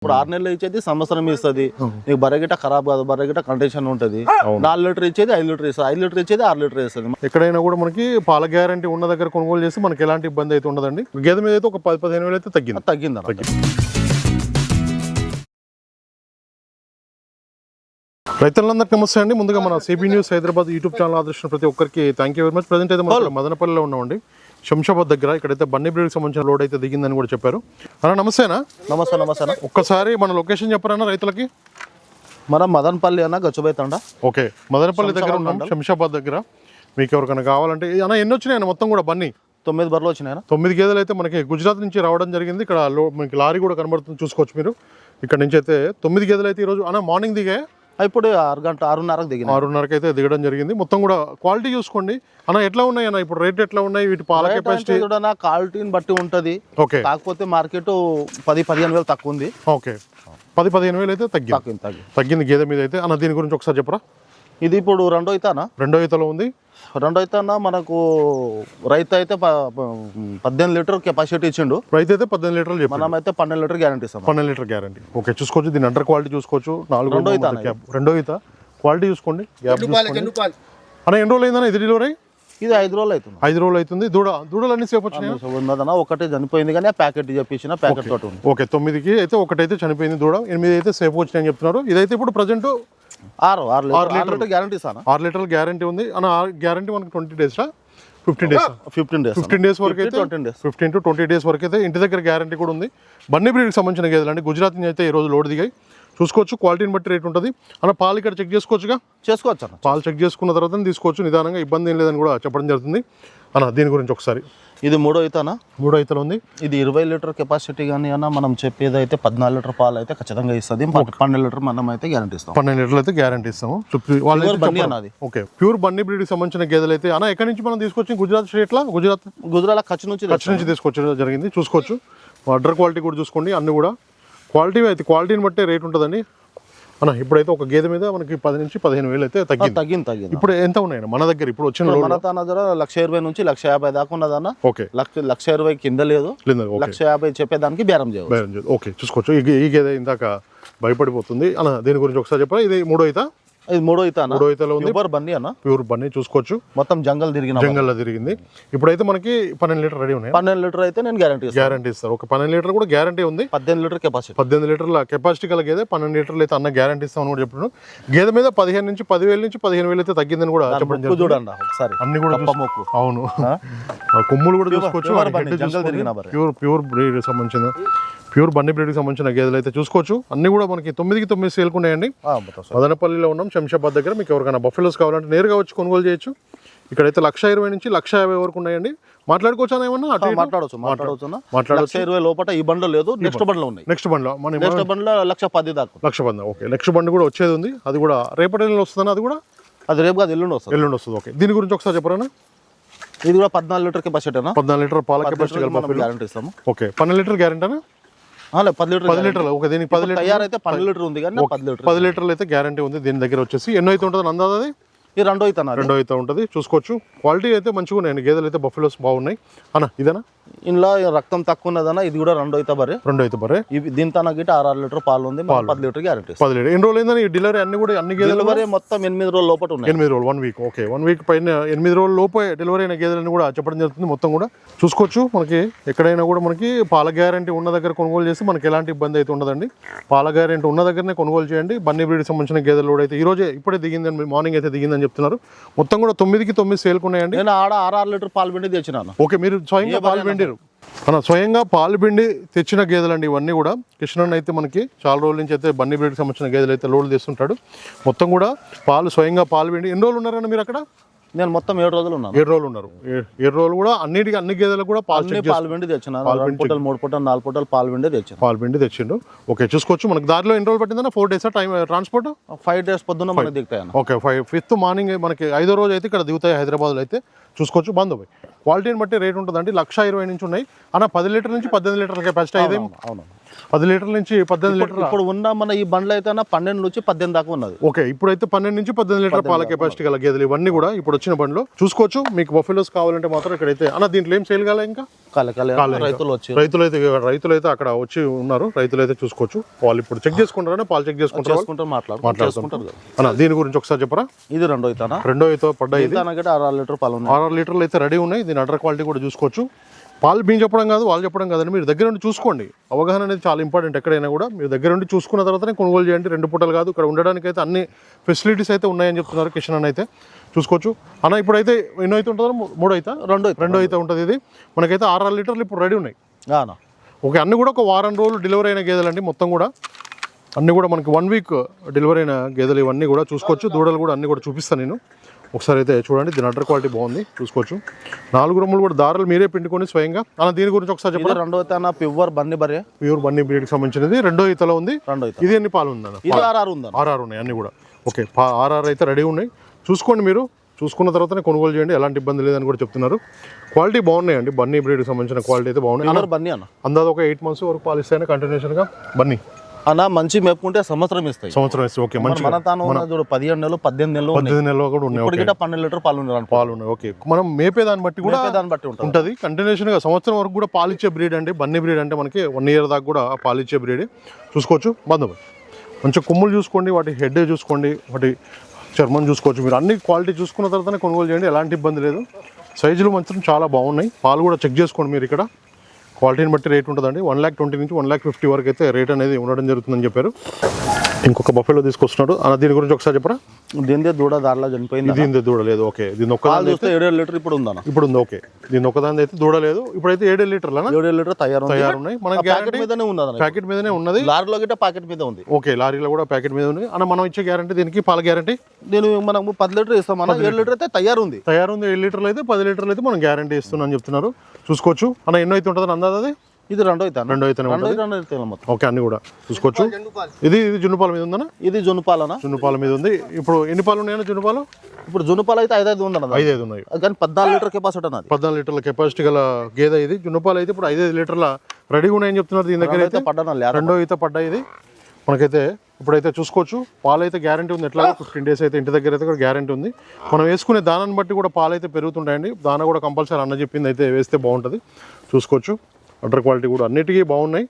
ఇప్పుడు ఆరు నెలలు ఇచ్చేది సంవత్సరం ఇస్తుంది. నీకు బర్రె గిట్ట ఖరాబ్ కాదు బర్రె గిట్ట కండిషన్ ఉంటుంది. నాలుగు లీటర్ ఇచ్చేది ఐదు లీటర్ ఇస్తుంది. ఐదు లీటర్ ఇచ్చేది ఆరు లీటర్ ఇస్తుంది. ఎక్కడైనా కూడా మనకి పాల గ్యారంటీ ఉన్న దగ్గర కొనుగోలు చేస్తే మనకి ఎలాంటి ఇబ్బంది అయితే ఉండదండి. గేదె మీద అయితే ఒక పది పదిహేను వేలు అయితే తగ్గింది. తగ్గింది అన్నమాట. రైతులందరికీ నమస్తే అండి. ముందుగా మన CB news Hyderabad YouTube channel ఆదర్శించిన ప్రతి ఒక్కరికి thank you very much present అయితే మనం మదనపల్లిలో ఉన్నామండి. శంషాబాద్ దగ్గర ఇక్కడైతే బండి బ్రీడ్కి సంబంధించిన లోడ్ అయితే దిగిందని కూడా చెప్పారు. అన్న నమస్తేనా? నమస్తే నమస్తే అన్న. ఒక్కసారి మన లొకేషన్ చెప్పారన్నా రైతులకి? మనం మదన్పల్లి అన్న గచ్చుబై తండ ఓకే మదనపల్లి దగ్గర ఉన్నాం శంషాబాద్ దగ్గర. మీకు ఎవరికైనా కావాలంటే అన్న ఎన్ని వచ్చినాయి మొత్తం కూడా బన్నీ? తొమ్మిది బర్రెలు వచ్చినాయి తొమ్మిది గేదెలు అయితే మనకి గుజరాత్ నుంచి రావడం జరిగింది. ఇక్కడ లో మనకి లారీ కూడా కనబడుతుంది చూసుకోవచ్చు మీరు. ఇక్కడ నుంచి అయితే తొమ్మిది గేదెలు అయితే ఈరోజు అన్న మార్నింగ్ దిగే ఇప్పుడు ఆరు గంట ఆరున్నరకు దిగినాయి. ఆరున్నరకి అయితే దిగడం జరిగింది. మొత్తం కూడా క్వాలిటీ చూసుకోండి. అన్న ఎట్లా ఉన్నాయి అన్న? ఇప్పుడు రేట్ ఎట్లా ఉన్నాయి? వీటి పాల కెపాసిటీ చూడనా క్వాలిటీని బట్టి ఉంటది. ఓకే. కాకపోతే మార్కెట్ పది పదిహేను వేలు తక్కువ ఉంది. ఓకే. పది పదిహేను వేలు అయితే తగ్గింది. తగ్గింది గేదె మీద అయితే. అన్న దీని గురించి ఒకసారి చెప్పరా? ఇది ఇప్పుడు రెండో ఇతానా? రెండో ఈతలో ఉంది. రెండో ఇతానా? మనకు రైతు అయితే పద్దెనిమిది లీటర్ కెపాసిటీ ఇచ్చిండు. రైతు అయితే పద్దెనిమిది లీటర్లు మనం అయితే పన్నెండు లీటర్ గ్యారంటీ ఇస్తాం. పన్నెండు లీటర్ గ్యారంటీ ఓకే చూసుకోవచ్చు. దీని అండర్ క్వాలిటీ చూసుకోవచ్చు. నాలుగు రెండో గ్యాప్ రెండో ఈత క్వాలిటీ చూసుకోండి. గ్యాప్ చూసుకోండి. అన్న ఎన్ని రోజులు అయిందన్న? ఇది డెలివరీ ఇది ఐదు రోజులు అవుతుంది. ఐదు రోజులు అవుతుంది. దూడ దూడలు అన్ని సేపు వచ్చినాయి? ఒకటి చనిపోయింది కానీ ఆ ప్యాకెట్ చెప్పించిన ప్యాకెట్ తోటి ఉంది. ఓకే తొమ్మిదికి అయితే ఒకటైతే చనిపోయింది దూడ ఎనిమిది అయితే సేపు వచ్చినాయని చెప్తున్నారు. ఇదైతే ఇప్పుడు ప్రజెంట్ ఆరు ఆరు లీటర్ ఆరు లీటర్ గ్యారంటీ ఆరు లీటర్ల గ్యారంటీ ఉంది. అన్న గ్యారంటీ మనకి twenty days fifteen days fifteen days fifteen days వరకు అయితే twenty days fifteen to twenty days వరకు అయితే ఇంటి దగ్గర గ్యారంటీ కూడా ఉంది. బండి బ్రీడ్కి సంబంధించిన గేదెలు అండి గుజరాత్ నుంచి అయితే ఈ రోజు లోడ్ దిగాయి. చూసుకోవచ్చు. క్వాలిటీని బట్టి రేట్ ఉంటుంది. అన్న పాలు ఇక్కడ చెక్ చేసుకోవచ్చుగా? చేసుకోవచ్చు అన్న. పాలు చెక్ చేసుకున్న తర్వాత తీసుకోవచ్చు. నిదానంగా ఇబ్బంది ఏం లేదని కూడా చెప్పడం జరుగుతుంది. అన్న దీని గురించి ఒకసారి. ఇది మూడో ఇతానా మూడో ఐతలు ఉంది. ఇది ఇరవై లీటర్ కెపాసిటీ కానీ అన్న మనం చెప్పేది అయితే పద్నాలుగు లీటర్ పాలు అయితే ఖచ్చితంగా ఇస్తుంది. పన్నెండు లీటర్ మనం అయితే గ్యారంటీ ఇస్తాం. పన్నెండు లీటర్లు అయితే గ్యారంటీ ఇస్తాము. వాళ్ళు బండి. అన్నది. ఓకే. ప్యూర్ బండి బ్రీడ్కి సంబంధించిన గేదెలు అయితే అన్న ఎక్కడి నుంచి మనం తీసుకొచ్చి? గుజరాత్ స్టేట్లో గుజరాత్? గుజరాత్ కచ్ నుంచి కచ్ నుంచి తీసుకొచ్చడం జరిగింది. చూసుకోవచ్చు. అడ్డర్ క్వాలిటీ కూడా చూసుకోండి. అన్ని కూడా క్వాలిటీ అయితే క్వాలిటీని బట్టే రేట్ ఉంటుందండి. అన్న ఇప్పుడైతే ఒక గేదె మీద మనకి పది నుంచి పదిహేను వేలు అయితే తగ్గింది. తగ్గింది తగ్గింది. ఇప్పుడు ఎంత ఉన్నాయండి? మన దగ్గర ఇప్పుడు వచ్చిన మన తన దగ్గర లక్ష ఇరవై నుంచి లక్ష యాభై దాకా ఉన్నదన్న. ఓకే. లక్ష లక్ష ఇరవై కింద లేదు. లక్ష యాభై చెప్పేదానికి బేరం చేయవచ్చు. బేరం చేయదు. ఓకే చూసుకోవచ్చు. ఈ గేదె ఇందాక భయపడిపోతుంది. అన్న దీని గురించి ఒకసారి చెప్పరా? ఇది మూడో ఈత? ఇది మూడో ఇతానా మూడో ఈతలో ఉంది. యూబర్ బండి అన్న ప్యూర్ బన్నీ చూసుకోవచ్చు. మొత్తం జంగల్ తిరిగిన జంగల్లో తిరిగింది. ఇప్పుడైతే మనకి పన్నెండు లీటర్ రెడీ ఉన్నాయి? పన్నెండు లీటర్ అయితే నేను గ్యారంటీ ఇస్తాను. గ్యారంటీ ఇస్తారు. ఒక పన్నెండు లీటర్ కూడా గ్యారంటీ ఉంది. పద్దెనిమిది లీటర్ కెపాసిటీ పద్దెనిమిది లీటర్ల కెపాసిటీ గల గేదె పన్నెండు లీటర్లు అయితే అన్న గ్యారంటీ ఇస్తామని కూడా చెప్పాను గేదె మీద పదిహేను నుంచి పదివేల నుంచి పదిహేను వేలు అయితే తగ్గిందని కూడా చెప్పడం చూడండి ఒకసారి. అన్ని కూడా అవును. కొమ్ములు కూడా చూసుకోవచ్చు. ప్యూర్ ప్యూర్ బ్రీడ్ సంబంధించిన ప్యూర్ బండి బ్రీడ్కి సంబంధించిన గేదెలు అయితే చూసుకోవచ్చు. అన్ని కూడా మనకి తొమ్మిదికి తొమ్మిది సేల్కున్నాయండి. మదనపల్లిలో ఉన్నాం. శంషాబాద్ దగ్గర మీకు ఎవరికైనా బఫెలోస్ కావాలంటే నేరుగా వచ్చి కొనుగోలు చేయొచ్చు. ఇక్కడైతే లక్ష ఇరవై నుంచి లక్ష యాభై వరకు ఉన్నాయండి. మాట్లాడుకోవచ్చా ఏమన్నా? మాట్లాడవచ్చు మాట్లాడవచ్చు. లక్ష ఇరవై లోపల ఈ బండ్లో లేదు నెక్స్ట్ బండ్లో. ఉన్నాయి. నెక్స్ట్ బండిలో. మన నెక్స్ట్ బండ్లో లక్ష పది దాకా. లక్ష బండి ఓకే లక్ష బండి కూడా వచ్చేది ఉంది. అది కూడా రేపటి నెలలో వస్తుందని అది కూడా అది రేపు కాదు ఎల్లుండి వస్తుంది. ఎల్లుండి వస్తుంది. ఓకే దీని గురించి ఒకసారి చెప్పరా ఇది కూడా పద్నాలుగు లీటర్ కెపాసిటీనా పద్నాలుగు లీటర్ పాల కెపాసిటీ గ్యారంటీ ఇస్తాము. ఓకే పన్నెండు లీటర్ గ్యారెంటీనా పది లీటర్ పది లీటర్లు ఓకే దీనికి పది లీటర్ తయారైతే పన్నెండు లీటర్ ఉంది కానీ పది లీటర్ పది లీటర్లు అయితే గ్యారంటీ ఉంది దీని దగ్గర వచ్చేసి. ఎన్నో అయితే ఉంటుంది అందాది అది? ఈ రెండో ఇతను రెండో అయితే ఉంటుంది చూసుకోవచ్చు. క్వాలిటీ అయితే మంచిగా ఉన్నాయి గేదెలు అయితే బఫెలోస్ బాగున్నాయి. అన్న ఇదేనా? ఇందులో రక్తం తక్కువ ఉన్నదన్న ఇది కూడా రెండో ఇత బరే. రెండో అయితే బరే. ఇవి దీని తన గిట్ట ఆరు ఆరు లీటర్ పాలు ఉంది పది లీటర్ గ్యారంటీ పది లీటర్. ఎన్ని రోజులు అయిందని డెలివరీ అన్ని కూడా అన్ని గేదెలు డెలివరీ మొత్తం ఎనిమిది రోజుల లోపల ఉన్నాయి. ఎనిమిది రోజులు one week okay one week పైన ఎనిమిది రోజుల లోపే డెలివరీ అయిన గేదెలని కూడా చెప్పడం జరుగుతుంది మొత్తం కూడా. చూసుకోవచ్చు మనకి ఎక్కడైనా కూడా మనకి పాల గ్యారంటీ ఉన్న దగ్గర కొనుగోలు చేస్తే మనకి ఎలాంటి ఇబ్బంది అయితే ఉండదండి. పాల గ్యారంటీ ఉన్న దగ్గరనే కొనుగోలు చేయండి. బన్నీ బ్రీడ్ సంబంధించిన గేదెలు కూడా అయితే ఈ రోజే ఇప్పుడే దిగిందని మార్నింగ్ అయితే దిగిందని చెప్తున్నారు. మొత్తం కూడా తొమ్మిదికి తొమ్మిది సేల్కున్నాయండి నేను ఆడ ఆరు ఆరు లీటర్ పాలు పిండి తెచ్చినాను. ఓకే మీరు స్వయంగా పాలు పిండిరు మన స్వయంగా పాలు పిండి తెచ్చిన గేదెలండి ఇవన్నీ కూడా. కృష్ణన్ అయితే మనకి చాలా రోజుల నుంచి అయితే బన్నీ బ్రీడ్కి సంబంధించిన గేదెలు అయితే లోడ్లు తెస్తుంటాడు మొత్తం కూడా పాలు స్వయంగా పాలు పిండి ఎన్ని రోజులు ఉన్నారన్న మీరు అక్కడ? నేను మొత్తం ఏడు రోజులు ఉన్నాను. ఏడు రోజులు ఉన్నారు. ఏడు రోజులు కూడా అన్నిటికీ అన్ని గేదెలకు కూడా పాలు పాలు పిండి తెచ్చినాను రెండు పూటలు మూడు పూటలు నాలుగు పూటలు పాలు పిండి తెచ్చాను. పాలు పిండి తెచ్చిండు. ఓకే చూసుకోవచ్చు. మనకి దారిలో ఎన్ని రోజులు పట్టిందన్న? ఫోర్ డేసా టైం ట్రాన్స్పోర్ట్? ఫైవ్ డేస్ పొద్దున్న మనకి దిగుతాయన్న ఓకే ఫైవ్. ఫిఫ్త్ మార్నింగ్ మనకి ఐదో రోజు అయితే ఇక్కడ దిగుతాయి హైదరాబాద్లో అయితే. చూసుకోవచ్చు. బంద్ క్వాలిటీని బట్టి రేట్ ఉంటుందండి. లక్ష ఇరవై నుంచి ఉన్నాయి. అన్న పది లీటర్ నుంచి పద్దెనిమిది లీటర్ల కెపాసిటీ అయితే అవును. పది లీటర్ల నుంచి పద్దెనిమిది లీటర్ల? ఇప్పుడు ఉన్న మన ఈ బండ్లు అయితే పన్నెండు నుంచి పద్దెనిమిది దాకా ఉన్నది. ఓకే ఇప్పుడైతే పన్నెండు నుంచి పద్దెనిమిది లీటర్ పాల కెపాసిటీ గల గేదెలు ఇవన్నీ కూడా ఇప్పుడు వచ్చిన బండ్లు. చూసుకోవచ్చు మీకు బఫెలోస్ కావాలంటే మాత్రం ఇక్కడైతే. అన్న దీంట్లో ఏం సేల్ కాలే ఇంకా. రైతులు వచ్చి రైతులు అయితే రైతులు అయితే అక్కడ వచ్చి ఉన్నారు. రైతులు అయితే చూసుకోవచ్చు. వాళ్ళు ఇప్పుడు చెక్ చేసుకుంటారా? పాలు చెక్ చేసుకుంటారు. అన్న దీని గురించి ఒకసారి చెప్పరా? ఇది రెండో అవుతానా రెండో అయితే పడ్డా ఇది. దానికంటే ఆరు ఆరు లీటర్ పాలు ఆరు లీటర్లు అయితే రెడీ ఉన్నాయి. దీని అడర్ క్వాలిటీ కూడా చూసుకోవచ్చు. పాలు మేము చెప్పడం కాదు వాళ్ళు చెప్పడం కాదండి. మీరు దగ్గర నుండి చూసుకోండి. అవగాహన అనేది చాలా ఇంపార్టెంట్ ఎక్కడైనా కూడా. మీరు దగ్గర నుండి చూసుకున్న తర్వాతనే కొనుగోలు చేయండి. రెండు పూటలు కాదు ఇక్కడ ఉండడానికి అయితే అన్ని ఫెసిలిటీస్ అయితే ఉన్నాయని చెప్తున్నారు కిషన్ అన్న అయితే. చూసుకోవచ్చు. అన్న ఇప్పుడైతే ఎన్నో అయితే ఉంటుందో? మూడో అయితే? రెండో రెండో అయితే ఉంటుంది ఇది. మనకైతే ఆరు ఆరు లీటర్లు ఇప్పుడు రెడీ ఉన్నాయి. ఓకే అన్ని కూడా ఒక వారం రోజులు డెలివరీ అయిన గేదెలండి మొత్తం కూడా. అన్ని కూడా మనకి వన్ వీక్ డెలివరీ అయిన గేదెలు ఇవన్నీ కూడా చూసుకోవచ్చు. దూడలు కూడా అన్ని కూడా చూపిస్తాను నేను. ఒకసారి అయితే చూడండి దీని అడ్డర్ క్వాలిటీ బాగుంది చూసుకోవచ్చు. నాలుగు రొమ్ములు కూడా దారాలు మీరే పిండుకొని స్వయంగా. అలా దీని గురించి ఒకసారి చెప్పండి రెండో అవుతానా ప్యూర్ బన్ని బరే ప్యూర్ బన్నీ బ్రీడ్కి సంబంధించినది. రెండో ఈతలో ఉంది. రెండో ఇది ఎన్ని పాలు ఉందన్న? ఇది ఆరు ఆరు ఉందన్న ఆర్ఆర్ ఉన్నాయి అన్ని కూడా. ఓకే ఆర్ఆర్ అయితే రెడీ ఉన్నాయి. చూసుకోండి మీరు. చూసుకున్న తర్వాతనే కొనుగోలు చేయండి. ఎలాంటి ఇబ్బంది లేదని కూడా చెప్తున్నారు. క్వాలిటీ బాగున్నాయండి. బన్నీ బ్రీడ్కి సంబంధించిన క్వాలిటీ అయితే బాగున్నాయి. బన్ని అన్న. అందాజ ఒక ఎయిట్ మంత్స్ వరకు పాలిస్తాయని కంటిన్యూషన్గా బన్నీ. అన్న మంచి మేపుకుంటే సంవత్సరం ఇస్తాయి. సంవత్సరం వేస్తే ఓకే మంచి మన తాను చూడు పదిహేడు నెలలు పద్దెనిమిది నెలలు పద్దెనిమిది నెలలు కూడా ఉన్నాయి. ఇప్పుడు పన్నెండు లీటర్ పాలు ఉన్నాయి. పాలు ఉన్నాయి. ఓకే. మనం మేపే దాన్ని బట్టి కూడా దాన్ని బట్టి ఉంటుంది. ఉంటుంది. కంటిన్యూషన్గా సంవత్సరం వరకు కూడా పాలిచ్చే బ్రీడ్ అంటే బన్నీ బ్రీడ్ అంటే మనకి వన్ ఇయర్ దాకా కూడా పాలిచ్చే బ్రీడ్ చూసుకోవచ్చు. బంధం మంచి కొమ్ములు చూసుకోండి వాటి హెడ్ చూసుకోండి వాటి చర్మం చూసుకోవచ్చు. మీరు అన్ని క్వాలిటీ చూసుకున్న తర్వాతనే కొనుగోలు చేయండి. ఎలాంటి ఇబ్బంది లేదు. సైజులు మాత్రం చాలా బాగున్నాయి. పాలు కూడా చెక్ చేసుకోండి మీరు ఇక్కడ. క్వాలిటీని బట్టి రేట్ ఉంటుందండి. వన్ ల్యాక్ ట్వంటీ నుంచి వన్ ల్యాక్ ఫిఫ్టీ వరకు అయితే రేట్ అనేది ఉండడం జరుగుతుందని చెప్పారు. ఇంకొక బఫెలో తీసుకొస్తున్నాడు. అన్న దీని గురించి ఒకసారి చెప్పరా? దీనిదే దూడ దారిలో చనిపోయింది ఇది ఇంత దూడలేదు ఓకే. దీని ఒక్క చూస్తే ఏడు లీటర్ ఇప్పుడు ఉందన్న. ఇప్పుడు ఉంది ఓకే. దీని ఒకదాని అయితే దూడలేదు ఇప్పుడైతే ఏడు లీటర్లనా? ఏడు లీటర్ తయారు ఉంది తయారు ఉన్నాయి మనకి ప్యాకెట్ గ్యారంటీ మీదనే ఉంది ప్యాకెట్ మీదనే ఉన్నది. లారీలో గిట్ట ప్యాకెట్ మీద ఉంది. ఓకే. లారీలో కూడా ప్యాకెట్ మీద ఉంది. అన్న మనం ఇచ్చే గ్యారంటీ దీనికి పాల గ్యారంటీ నేను మనము పది లీటర్ ఇస్తాం అన్న ఏడు లీటర్ అయితే తయారు ఉంది తయారు ఉంది ఏడు లీటర్లు అయితే పది లీటర్లు అయితే మనం గ్యారంటీ ఇస్తున్నాం చెప్తున్నారు. చూసుకోవచ్చు. అన్న ఎన్నో అయితే ఉంటుందని అందాది అది? ఇది రెండో అవుతాను రెండో అయితేనే రెండో రెండో అయితే మొత్తం. ఓకే అన్ని కూడా చూసుకోవచ్చు. ఇది ఇది జున్నుపాల మీద ఉందన్న ఇది జున్నుపాలన? జున్నుపాల మీద ఉంది. ఇప్పుడు ఎన్ని పాలు ఉన్నాయన్న జున్నుపాలు? ఇప్పుడు జున్నుపాలు అయితే ఐదు ఐదు ఉందన్న ఐదు ఐదు ఉన్నాయి. కానీ పద్నాలుగు లీటర్ కెపాసిటీ అన్నది పద్నాలుగు లీటర్ల కెపాసిటీ గల గేదె ఇది. జున్నుపాలు అయితే ఇప్పుడు ఐదు ఐదు లీటర్ల రెడీగా ఉన్నాయని చెప్తున్నారు దీని దగ్గర అయితే. లేరు రెండో ఈత పడ్డాయి ఇది. మనకైతే ఇప్పుడైతే చూసుకోవచ్చు. పాలు అయితే గ్యారంటీ ఉంది. ఎట్లా ఫిఫ్టీన్ డేస్ అయితే ఇంటి దగ్గర అయితే కూడా గ్యారంటీ ఉంది. మనం వేసుకునే దానాన్ని బట్టి కూడా పాలు అయితే పెరుగుతుంటాయండి. దాన కూడా కంపల్సరీ అన్న చెప్పింది అయితే వేస్తే బాగుంటుంది. చూసుకోవచ్చు. అటర్ క్వాలిటీ కూడా అన్నిటికీ బాగున్నాయి.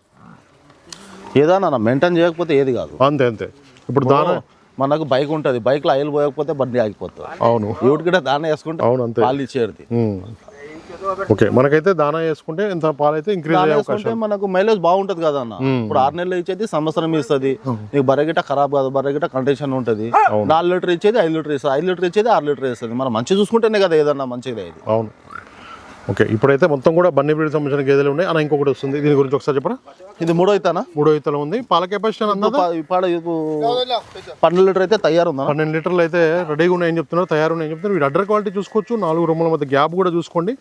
ఏదన్నా మెయింటైన్ చేయకపోతే ఏది కాదు. అంతే అంతే. ఇప్పుడు దాన మనకు బైక్ ఉంటుంది బైక్లో ఆయిల్ పోయకపోతే బండి ఆగిపోతుంది. అవును. కూడా దాన్ని వేసుకుంటే అవును అంతే. పాలు ఇచ్చేది. ఓకే మనకైతే దానా వేసుకుంటే ఇంత పాలు అయితే ఇంక్రీజ్ అయ్యే అవకాశం. మనకు మైలేజ్ బాగుంటది కదా అన్న. ఇప్పుడు ఆరు నెలలు ఇచ్చేది సంవత్సరం ఇస్తుంది. నీకు బర్రె గిట్ట ఖరాబ్ కాదు బర్రె గిట్ట కండిషన్ ఉంటుంది. నాలుగు లీటర్ ఇచ్చేది ఐదు లీటర్ ఇస్తుంది. ఐదు లీటర్ ఇచ్చేది ఆరు లీటర్ ఇస్తుంది. మనం మంచి చూసుకుంటేనే కదా ఏదన్నా మంచిది ఇది. అవును. ఓకే ఇప్పుడైతే మొత్తం కూడా బన్నీ బ్రీడ్ సంబంధించిన గేదెలు ఉన్నాయి. అన్న ఇంకొకటి వస్తుంది. దీని గురించి ఒకసారి చెప్పరా? ఇది మూడో అవుతానా మూడో ఈతలో ఉంది. పాల కెపాసిటీ పన్నెండు లీటర్ అయితే తయారుందా పన్నెండు లీటర్లు అయితే రెడీగా ఉన్నాయని చెప్తున్నారు. తయారు ఉన్నాయని చెప్తున్నారు. వీడు అడ్డర్ క్వాలిటీ చూసుకోవచ్చు. నాలుగు రూముల మధ్య గ్యాప్ కూడా చూసుకోండి.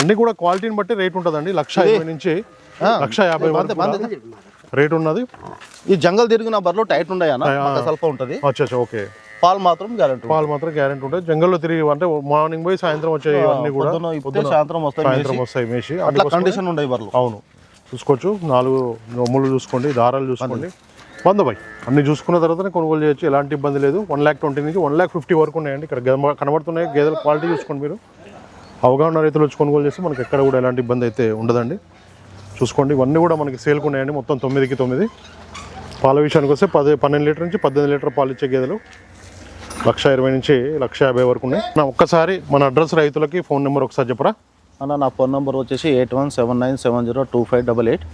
అన్ని కూడా క్వాలిటీని బట్టి రేట్ ఉంటుందండి. లక్ష ఇరవై నుంచి లక్ష యాభై రేట్ ఉన్నది. ఈ జంగల్ తిరిగిన బర్రెలు టైట్ పక్క స్వల్ప ఉంటది. ఓకే. పాలు మాత్రం గ్యారెంటీ పాలు మాత్రం గ్యారెంటీ ఉంటాయి జంగల్లో తిరిగి అంటే మార్నింగ్ పోయి సాయంత్రం వచ్చే ఇవన్నీ కూడా సాయంత్రం వస్తాయి సాయంత్రం వస్తాయి మేసి. అట్లా కండిషన్ ఉండే బర్రెలు. అవును. చూసుకోవచ్చు. నాలుగు రొమ్ములు చూసుకోండి దారాలు చూసుకోండి. వంద బై అన్ని చూసుకున్న తర్వాతనే కొనుగోలు చేయొచ్చు. ఎలాంటి ఇబ్బంది లేదు. వన్ ల్యాక్ ట్వంటీ నుంచి వన్ ల్యాక్ ఫిఫ్టీ వరకు ఉన్నాయండి. ఇక్కడ కనబడుతున్నాయి. గేదెల క్వాలిటీ చూసుకోండి మీరు. అవగాహన రైతులు వచ్చి కొనుగోలు చేస్తే మనకి ఎక్కడ కూడా ఎలాంటి ఇబ్బంది అయితే ఉండదండి. చూసుకోండి. ఇవన్నీ కూడా మనకి సేల్కు ఉన్నాయండి. మొత్తం తొమ్మిదికి తొమ్మిది. పాల విషయానికి వస్తే పది పన్నెండు లీటర్ నుంచి పద్దెనిమిది లీటర్ పాలు ఇచ్చే గేదెలు. లక్ష ఇరవై నుంచి లక్ష యాభై వరకు ఉన్నాయి. నా ఒక్కసారి మన అడ్రస్ రైతులకి ఫోన్ నెంబర్ ఒకసారి చెప్పరా. అన్న నా ఫోన్ నెంబర్ వచ్చేసి eight one seven nine seven zero two five double eight.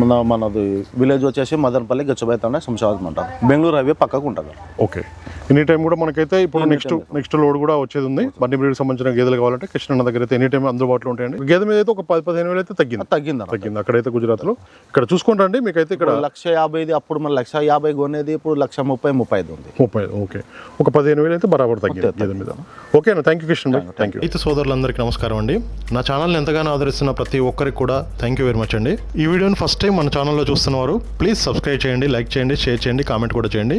మన మనది విలేజ్ వచ్చేసి మదనపల్లి గచ్చబైతానే శంషాబాద్ మంట బెంగళూరు హైవే పక్కకు ఉంటుంది ఓకే. ఎనీ టైం కూడా మనకైతే ఇప్పుడు నెక్స్ట్ నెక్స్ట్ లోడ్ కూడా వచ్చేది ఉంది బండి బ్రీడ్ సంబంధించిన గేదెలు కావాలంటే కృష్ణ దగ్గర అయితే ఎనీ టైం అందుబాటులో ఉంటాయండి. గేదె మీద అయితే ఒక పది పదిహేను వేలు అయితే తగ్గింది. తగ్గింది తగ్గింది. అక్కడైతే గుజరాత్లో ఇక్కడ చూసుకోండి రండి. మీకైతే ఇక్కడ లక్ష యాభైది అప్పుడు మన లక్ష యాభై కొనేది ఇప్పుడు లక్ష ముప్పై ముప్పై ఐదు ఉంది. ముప్పై ఓకే. ఒక పదిహేను వేలు అయితే బరాబర్ తగ్గింది గేదె మీద. ఓకేనా thank you Krishna thank you అయితే సోదరులందరికీ నమస్కారం అండి. నా ఛానల్ని ఎంతగానో ఆదరిస్తున్న ప్రతి ఒక్కరికి కూడా థ్యాంక్ యూ వెరీ మచ్ అండి. ఈ వీడియోని ఫస్ట్ టైం మన ఛానల్లో చూస్తున్నవారు ప్లీజ్ సబ్స్క్రైబ్ చేయండి లైక్ చేయండి షేర్ చేయండి కామెంట్ కూడా చేయండి.